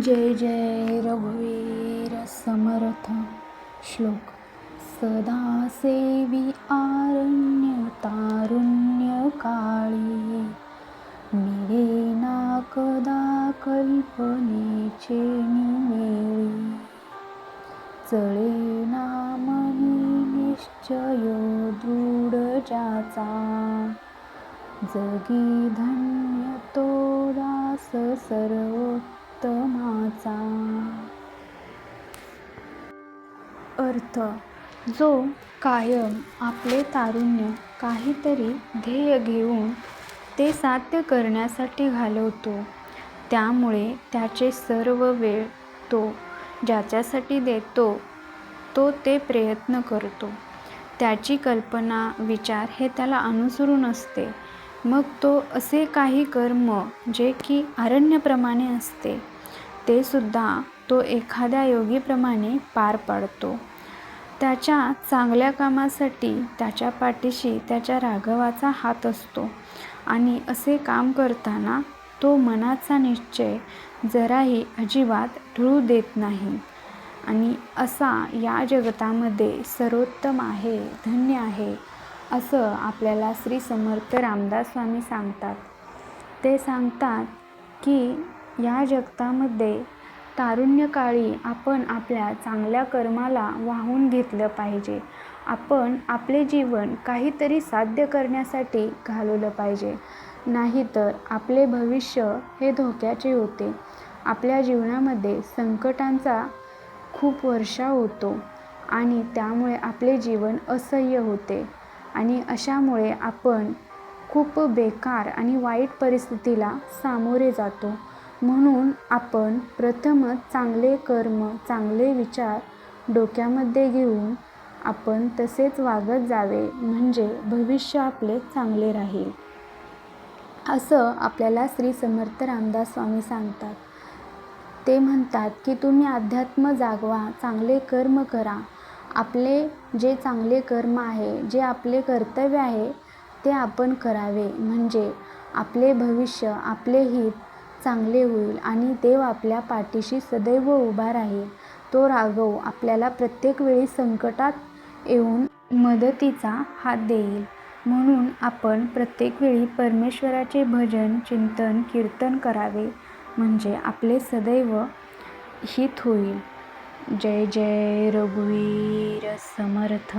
जय जय रघुवीर समर्थ श्लोक. सदा सेवी आरण्य तारुण्य काळी मिळेना कदा कल्पनेचे निमेळी. चळेना मनी निश्चयो दृढ ज्याचा जगी धन्य तो दास सर्वोत्तमाचा अर्थ. जो कायम आपले तारुण्य काहीतरी ध्येय घेऊन ते साध्य करण्यासाठी घालवतो. त्यामुळे त्याचे सर्व वेळ तो ज्याच्यासाठी देतो तो ते प्रयत्न करतो. त्याची कल्पना विचार हे त्याला अनुसरून असते. मग तो असे काही कर्म जे की अरण्यप्रमाणे असते ते सुद्धा तो एखाद्या योगीप्रमाणे पार पाडतो. त्याच्या चांगल्या कामासाठी त्याच्या पाठीशी त्याच्या राघवाचा हात असतो. आणि असे काम करताना तो मनाचा निश्चय जराही अजिबात ढळू देत नाही. आणि असा या जगतामध्ये सर्वोत्तम आहे धन्य आहे असं आपल्याला श्री समर्थ रामदास स्वामी सांगतात. ते सांगतात की या जगतामध्ये तारुण्यकाळी आपण आपल्या चांगल्या कर्माला वाहून घेतलं पाहिजे. आपण आपले जीवन काहीतरी साध्य करण्यासाठी घालवलं पाहिजे. नाहीतर आपले भविष्य हे धोक्याचे होते. आपल्या जीवनामध्ये संकटांचा खूप वर्षा होतो आणि त्यामुळे आपले जीवन असह्य होते आणि अशामुळे आपण खूप बेकार आणि वाईट परिस्थितीला सामोरे जातो. म्हणून आपण प्रथमच चांगले कर्म चांगले विचार डोक्यामध्ये घेऊन आपण तसेच वागत जावे म्हणजे भविष्य आपले चांगले राहील. असं आपल्याला श्री समर्थ रामदास स्वामी सांगतात. ते म्हणतात की तुम्ही अध्यात्म जागवा चांगले कर्म करा. आपले जे चांगले कर्म आहे जे आपले कर्तव्य आहे ते आपण करावे. म्हणजे आपले भविष्य आपले हित चांगले होईल आणि देव आपल्या पाठीशी सदैव उभा राहील. तो राघव आपल्याला प्रत्येक वेळी संकटात येऊन मदतीचा हात देईल. म्हणून आपण प्रत्येक वेळी परमेश्वराचे भजन चिंतन कीर्तन करावे. म्हणजे आपले सदैव हित होईल. जय जय रघुवीर समर्थ.